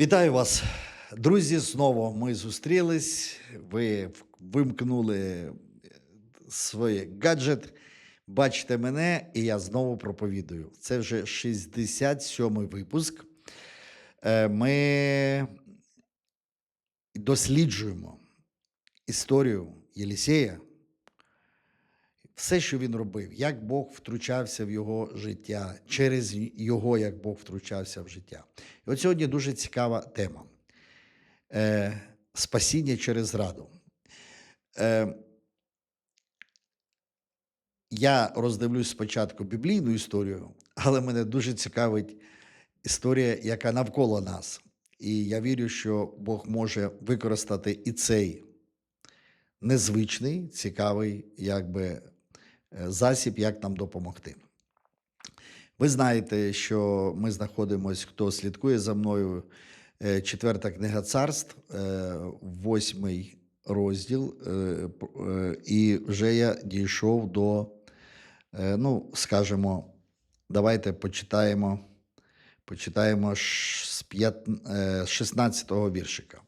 Вітаю вас, друзі. Знову ми зустрілись. Ви вимкнули свій гаджет. Бачите мене, і я знову проповідую. Це вже 67-й випуск. Е, Ми досліджуємо історію Єлісея, все, що він робив, як Бог втручався в його життя, через його, як Бог втручався в життя. І от сьогодні дуже цікава тема е, спасіння через зраду. Е, я роздивлюсь спочатку біблійну історію, але мене дуже цікавить історія, яка навколо нас. І я вірю, що Бог може використати і цей незвичний, цікавий якби, засіб, як нам допомогти. Ви знаєте, що ми знаходимося, хто слідкує за мною, е, четверта книга царств, е, восьмий розділ, е, е, і вже я дійшов до, е, ну, скажімо, давайте почитаємо, почитаємо з п'ят- е, з 16-го віршика.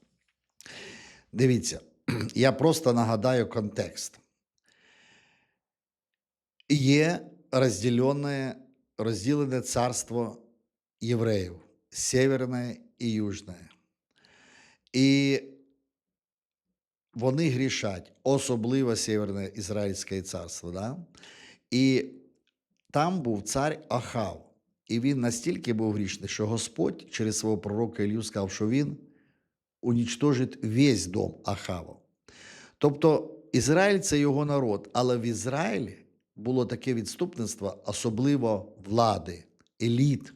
Дивіться, я просто нагадаю контекст. Є розділене, розділене царство євреїв, северне і южне. І вони грішать, особливо Северне Ізраїльське царство. Да? І там був цар Ахав. І він настільки був грішний, що Господь через свого пророка Ілью сказав, що він унічтожить весь дом Ахава. Тобто Ізраїль це його народ, але в Ізраїлі було таке відступництво, особливо влади, еліт,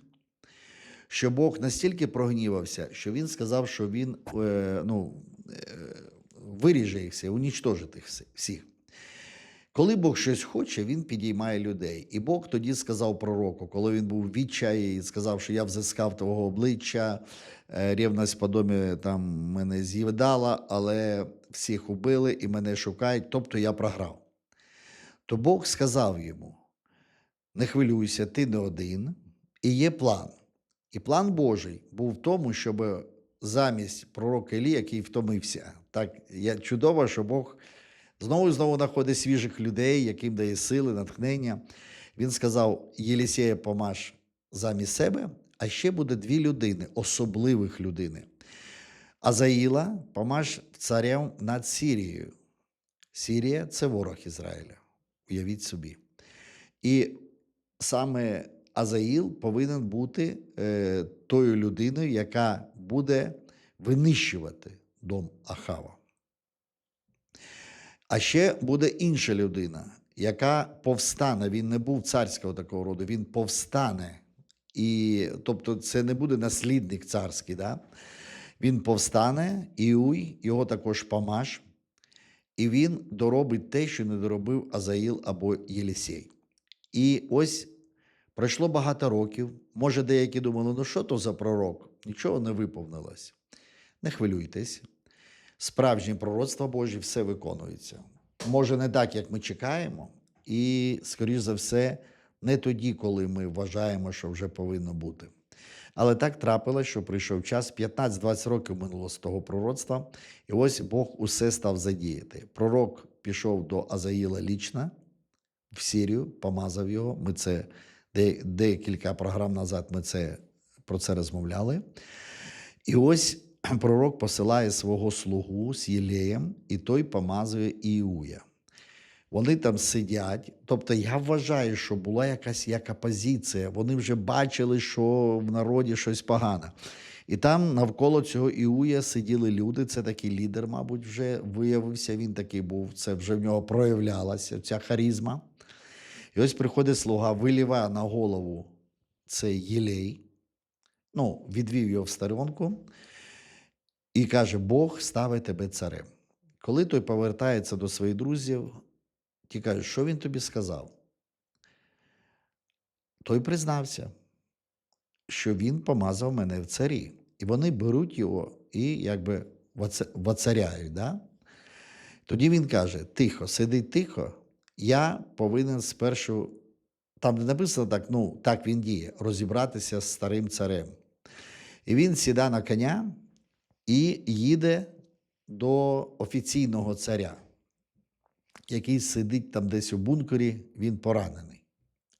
що Бог настільки прогнівався, що він сказав, що він е, ну, е, виріже їх всіх, унічтожить їх всіх. Коли Бог щось хоче, він підіймає людей. І Бог тоді сказав пророку, коли він був відчаї і сказав, що я взискав твого обличчя, е, рівність по там мене з'їдала, але всіх убили і мене шукають, тобто я програв. То Бог сказав йому: не хвилюйся, ти не один, і є план. І план Божий був в тому, щоб замість пророка Ілі, який втомився, так я чудово, що Бог знову і знову знаходить свіжих людей, яким дає сили, натхнення. Він сказав: Єлісея помаш замість себе, а ще буде дві людини, особливих людини. Азаїла помаш царем над Сірією. Сірія це ворог Ізраїля. Уявіть собі. І саме Азаїл повинен бути е, тою людиною, яка буде винищувати дом Ахава. А ще буде інша людина, яка повстане. Він не був царського такого роду, він повстане. І, тобто, це не буде наслідник царський. Да? Він повстане, Іуй, його також помаш, і він доробить те, що не доробив Азаїл або Єлісей. І ось пройшло багато років. Може, деякі думали, ну що то за пророк? Нічого не виповнилось. Не хвилюйтесь. Справжнє пророцтво Божі все виконується. Може, не так, як ми чекаємо, і, скоріш за все, не тоді, коли ми вважаємо, що вже повинно бути. Але так трапилось, що прийшов час, 15-20 років минуло з того пророцтва, і ось Бог усе став задіяти. Пророк пішов до Азаїла лічно в Сірію, помазав його. Ми це декілька програм назад ми це, про це розмовляли. І ось пророк посилає свого слугу з Єлеєм, і той помазує Іуя. Вони там сидять. Тобто, я вважаю, що була якась як опозиція. Вони вже бачили, що в народі щось погане. І там навколо цього Іуя сиділи люди. Це такий лідер, мабуть, вже виявився. Він такий був. Це вже в нього проявлялася ця харізма. І ось приходить слуга, виліває на голову цей єлей, ну, відвів його в сторонку і каже: Бог ставить тебе царем. Коли той повертається до своїх друзів, ті кажуть, що він тобі сказав? Той признався, що він помазав мене в царі. І вони беруть його і якби воцаряють. Да? Тоді він каже: тихо, сиди тихо, я повинен спершу, там не написано так, ну так він діє, розібратися з старим царем. І він сіда на коня і їде до офіційного царя, який сидить там десь у бункері, він поранений.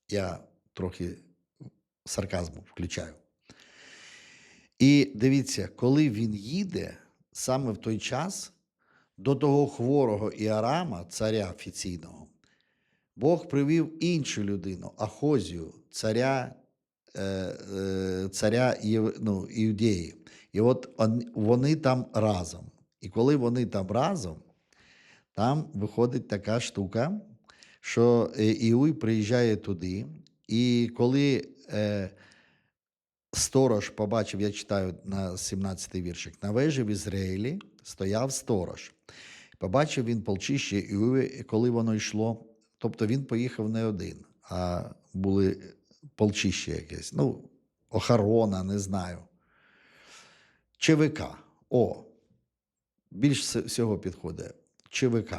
Я трохи сарказму включаю. І дивіться, коли він їде саме в той час до того хворого Іарама, царя офіційного, Бог привів іншу людину, Ахозію, царя, е, е, царя ну, Іудеї. І от вони там разом. І коли вони там разом, там виходить така штука, що е, Іуй приїжджає туди, і коли е, сторож побачив, я читаю на 17-й віршик, на вежі в Ізраїлі стояв сторож. Побачив він полчище Іуя, і коли воно йшло. Тобто він поїхав не один, а були полчище якесь. Ну, охорона, не знаю. ЧВК. О, більш всього підходить. ЧВК.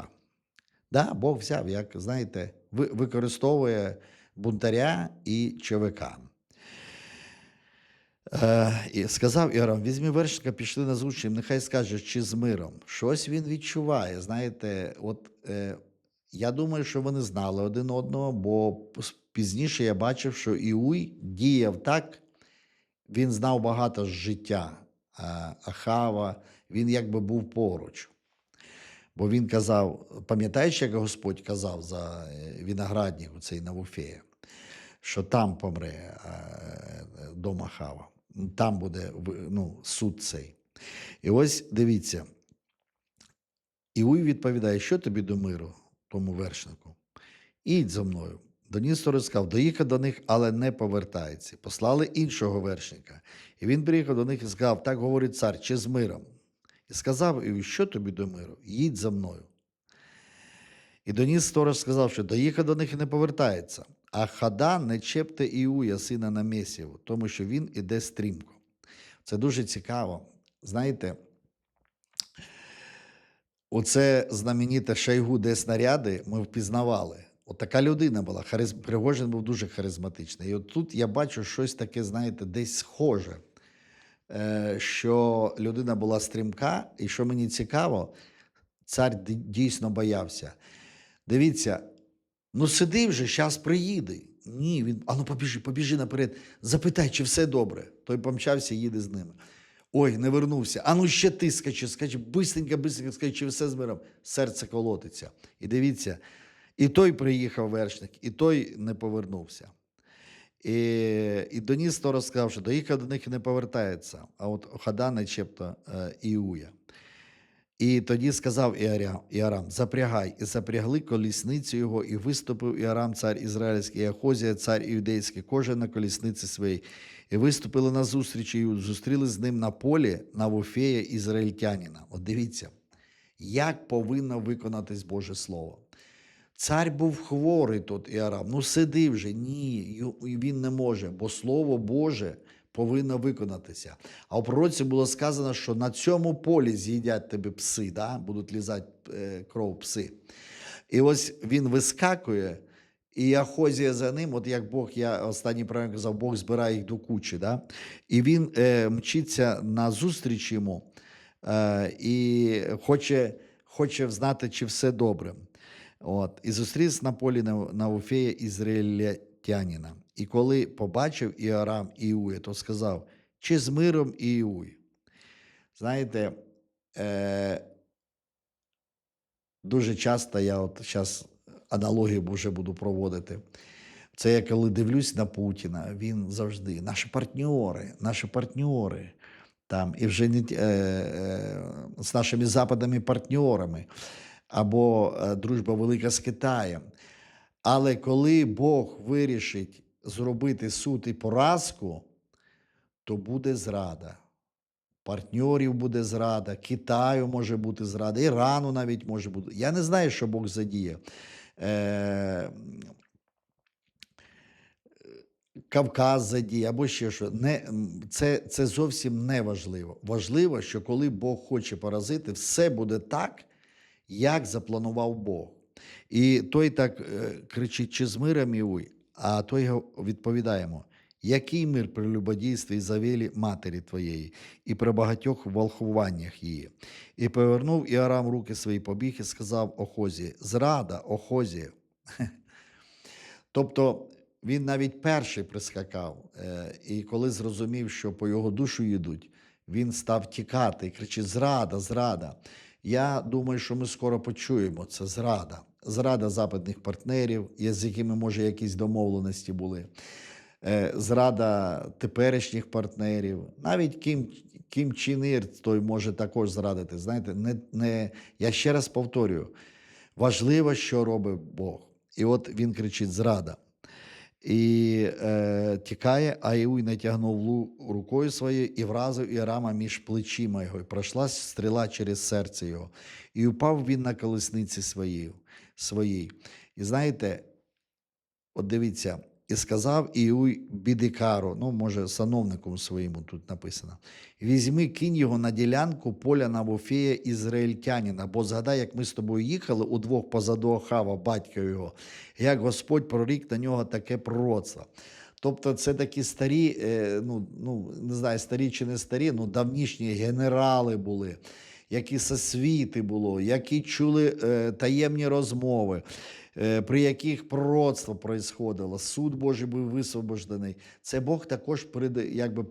Да, Бог взяв, як знаєте, використовує бунтаря і ЧВК. Е, і сказав Іорам, візьми вершника, пішли на зустріч, нехай скаже, чи з миром. Щось він відчуває. Знаєте, от е, я думаю, що вони знали один одного, бо пізніше я бачив, що Іуй діяв так, він знав багато з життя е, Ахава, він якби був поруч. Бо він казав, пам'ятаєш, як Господь казав за е, виноградник, цей Навуфея, що там помре е, дом Ахава, там буде ну, суд цей. І ось дивіться, Іуй відповідає, що тобі до миру, тому вершнику? Ідь за мною. Доніс сказав, доїхав до них, але не повертається. Послали іншого вершника. І він приїхав до них і сказав: так говорить цар, чи з миром. І сказав Іуй, що тобі до миру? Їдь за мною. І доніс сторож сказав, що доїхав до них і не повертається. А хада не чепте Іуя, сина Намесєву, тому що він іде стрімко. Це дуже цікаво. Знаєте, оце знаменіте Шайгу, де снаряди, ми впізнавали. От така людина була. Пригожин був дуже харизматичний. І от тут я бачу щось таке, знаєте, десь схоже, що людина була стрімка, і що мені цікаво, цар дійсно боявся. Дивіться, ну сиди вже, зараз приїде. Ні, він, а ну побіжи, побіжи наперед, запитай, чи все добре. Той помчався, їде з ними. Ой, не вернувся. А ну ще ти скачи, скачи, бистренько, бистренько скачи, чи все з миром. Серце колотиться. І дивіться, і той приїхав вершник, і той не повернувся. І, і Доніс то розказав, що доїхав до них і не повертається, а от Хада начебто е, Іуя. І тоді сказав Іарам, запрягай, і запрягли колісницю його, і виступив Іарам, цар ізраїльський, і Ахозія, цар іудейський, кожен на колісниці своїй. І виступили на зустріч, і зустріли з ним на полі Навуфея ізраїльтянина. От дивіться, як повинно виконатись Боже Слово. Цар був хворий тут, Іарам. Ну сиди вже. Ні, він не може, бо Слово Боже повинно виконатися. А у пророці було сказано, що на цьому полі з'їдять тебе пси, да? будуть лізати е, кров пси. І ось він вискакує, і Ахозія за ним, от як Бог, я останній правильно казав, Бог збирає їх до кучі. Да? І він е, мчиться на зустріч йому е, і хоче, хоче знати, чи все добре. От, і зустрівся на полі Навуфея ізраїльтянина. І коли побачив Іорам Іуя, то сказав, чи з миром Іуй. Знаєте, е, дуже часто я от зараз аналогію вже буду проводити. Це я коли дивлюсь на Путіна, він завжди, наші партньори, наші партньори, там, і вже не, е, е, з нашими западними партньорами, або е, дружба велика з Китаєм. Але коли Бог вирішить зробити суд і поразку, то буде зрада. Партньорів буде зрада, Китаю може бути зрада, Ірану навіть може бути. Я не знаю, що Бог задіє. Е, Кавказ задіє або ще що. Не, це, це зовсім не важливо. Важливо, що коли Бог хоче поразити, все буде так, як запланував Бог. І той так е, кричить, чи з миром Іуй, а той го- відповідає йому, Який мир при любодійстві і завілі матері твоєї, і при багатьох волхуваннях її. І повернув Іарам руки свої побіг і сказав Охозі: Зрада, Охозі. Тобто він навіть перший прискакав, е, і коли зрозумів, що по його душу йдуть, він став тікати і кричить: Зрада, зрада. Я думаю, що ми скоро почуємо це зрада. Зрада западних партнерів, з якими, може, якісь домовленості були. Е, Зрада теперішніх партнерів. Навіть Кім, Кім Чін Ір той може також зрадити. Знаєте, не, не, я ще раз повторюю: важливо, що робить Бог. І от він кричить: зрада. І е, тікає, а Іуй натягнув лу рукою своєю і вразив Ірама між плечима його, і пройшла стріла через серце його. І упав він на колесниці своїй. І знаєте, от дивіться, і сказав Іуй бідикару, ну, може, сановнику своєму тут написано: візьми, кинь його на ділянку поля Навофея ізраїльтянина, бо згадай, як ми з тобою їхали удвох позаду Охава, батька його, як Господь прорік на нього таке пророцтво. Тобто це такі старі, е, ну, ну не знаю, старі чи не старі, ну давнішні генерали були, які сосвіти було, які чули е, таємні розмови, при яких пророцтво происходило, суд Божий був висвобождений. Це Бог також перед, якби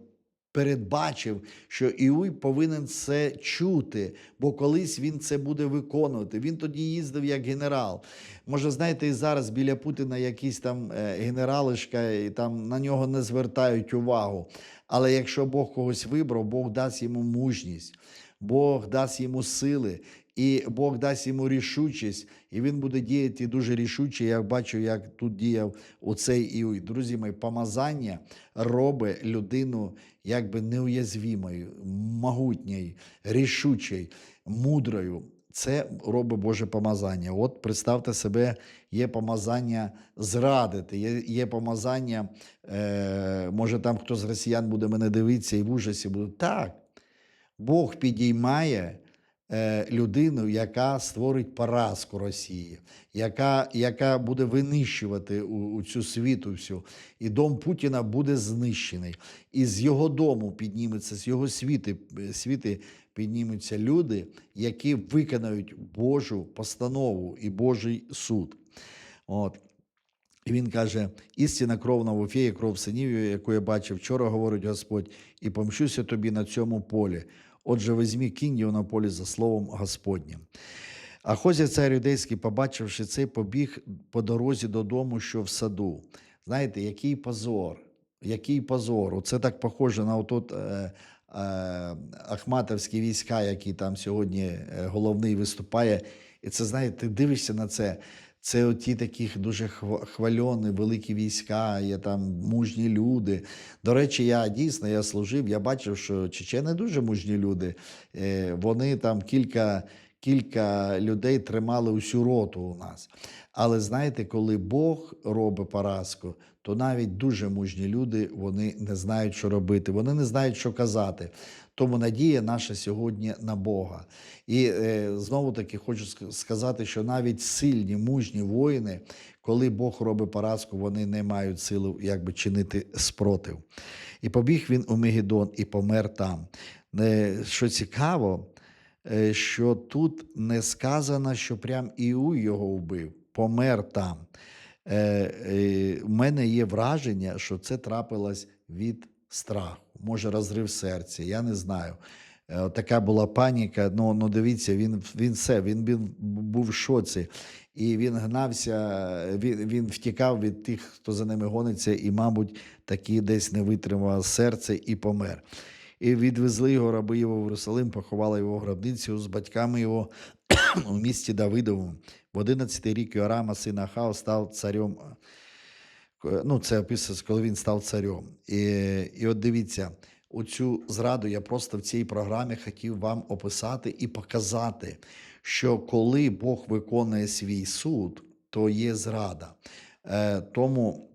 передбачив, що Іуй повинен це чути, бо колись він це буде виконувати. Він тоді їздив як генерал. Може, знаєте, і зараз біля Путіна якісь там е, генералишка, і там на нього не звертають увагу. Але якщо Бог когось вибрав, Бог дасть йому мужність, Бог дасть йому сили. І Бог дасть йому рішучість, і він буде діяти дуже рішуче. Я бачу, як тут діяв оцей Іуй. Друзі мої, помазання робить людину якби неуязвімою, могутньою, рішучою, мудрою. Це робить Боже помазання. От представте себе, є помазання зрадити, є, є помазання, е, може там хто з росіян буде мене дивитися і в ужасі буде. Так, Бог підіймає людину, яка створить поразку Росії, яка, яка буде винищувати у, у цю світу всю. І дом Путіна буде знищений. І з його дому підніметься, з його світи, світи піднімуться люди, які виконають Божу постанову і Божий суд. От. І він каже: істина кров на Вофеї, кров синів, яку я бачив вчора, говорить Господь, і помщуся тобі на цьому полі. Отже, візьмі кінь його на полі за словом Господнім. А Хозя цар юдейський, побачивши це, побіг по дорозі додому, що в саду. Знаєте, який позор, який позор. Оце так похоже на отот, е, е, Ахматовські війська, які там сьогодні е, головний виступає. І це, знаєте, ти дивишся на це. Це оті такі дуже хва- хвальоні, великі війська, є там мужні люди. До речі, я дійсно я служив, я бачив, що чечени дуже мужні люди. Е, Вони там кілька, кілька людей тримали усю роту у нас. Але знаєте, коли Бог робить поразку, то навіть дуже мужні люди вони не знають, що робити, вони не знають, що казати. Тому надія наша сьогодні на Бога. І е, знову таки хочу сказати, що навіть сильні, мужні воїни, коли Бог робить поразку, вони не мають сили якби чинити спротив. І побіг він у Мегідон і помер там. Е, Що цікаво, що тут не сказано, що прям Іуй його вбив, помер там. Е, е, У мене є враження, що це трапилось від страху, може розрив серця, я не знаю. Е, Така була паніка. Ну, ну дивіться, він, він все, він був, був в шоці. І він гнався, він, він втікав від тих, хто за ними гониться, і, мабуть, таки десь не витримав серце і помер. І відвезли його раби його в Єрусалим, поховали його в гробницю з батьками його у місті Давидовому. В 11 рік Йорама, сина Хау, став царем. Е, Ну, це описується, коли він став царем. І, і от дивіться, оцю зраду я просто в цій програмі хотів вам описати і показати, що коли Бог виконує свій суд, то є зрада. Е, тому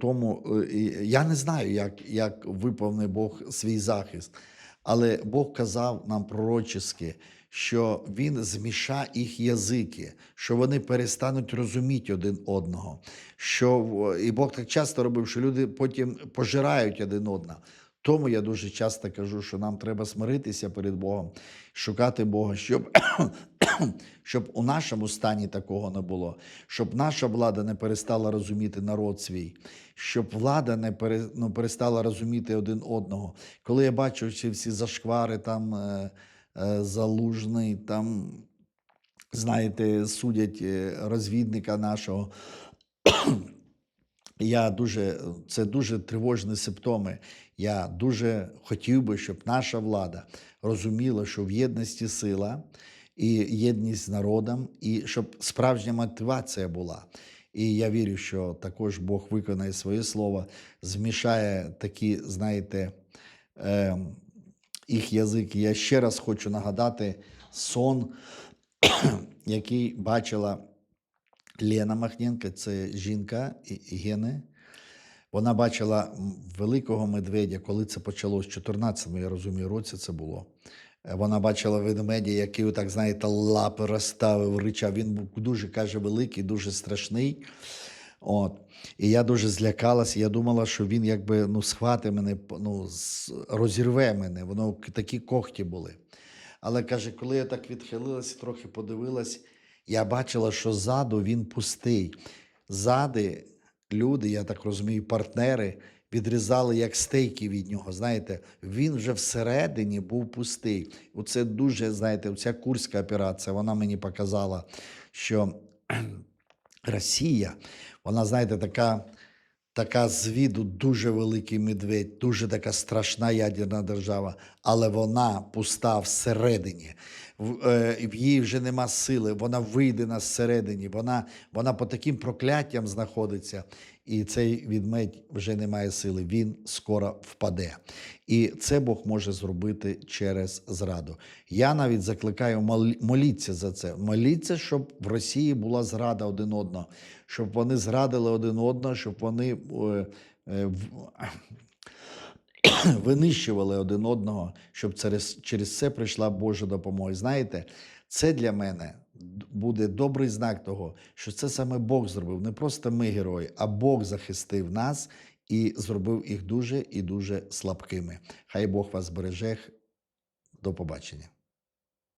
Тому е, я не знаю, як, як виповнив Бог свій захист. Але Бог казав нам пророчески, що Він зміша їх язики, що вони перестануть розуміти один одного. Що, і Бог так часто робив, що люди потім пожирають один одного. Тому я дуже часто кажу, що нам треба смиритися перед Богом, шукати Бога, щоб, щоб у нашому стані такого не було, щоб наша влада не перестала розуміти народ свій, щоб влада не пере, ну, перестала розуміти один одного. Коли я бачу ці всі зашквари, там е, е, залужний, там, знаєте, судять е, розвідника нашого. Я дуже, це дуже тривожні симптоми. Я дуже хотів би, щоб наша влада розуміла, що в єдності сила і єдність з народом, і щоб справжня мотивація була. І я вірю, що також Бог виконає своє слово, змішає такі, знаєте, е, їх язики. Я ще раз хочу нагадати сон, який бачила Лена Махненко, це жінка Гени. Вона бачила великого медведя, коли це почалось, в 14-му, я розумію, році це було. Е, Вона бачила ведмедя, який, отак, знаєте, лапи розставив, ричав. Він був дуже, каже, великий, дуже страшний. От. І я дуже злякалася. Я думала, що він якби ну, схватить мене, ну, розірве мене. Воно такі когті були. Але каже, коли я так відхилилася, трохи подивилась, я бачила, що ззаду він пустий. Ззади люди, я так розумію, партнери відрізали як стейки від нього. Знаєте, він вже всередині був пустий. Оце дуже, знаєте, ця курська операція, вона мені показала, що Росія, вона, знаєте, така, така з виду дуже великий медведь, дуже така страшна ядерна держава, але вона пуста всередині. В, е, в її вже нема сили, вона вийде на середині. вона, вона по таким прокляттям знаходиться, і цей відмедь вже не має сили, він скоро впаде. І це Бог може зробити через зраду. Я навіть закликаю моліться за це. Моліться, щоб в Росії була зрада один одного, щоб вони зрадили один одного, щоб вони е, е, винищували один одного, щоб через, через це прийшла Божа допомога. Знаєте, це для мене буде добрий знак того, що це саме Бог зробив. Не просто ми герої, а Бог захистив нас і зробив їх дуже і дуже слабкими. Хай Бог вас береже. До побачення.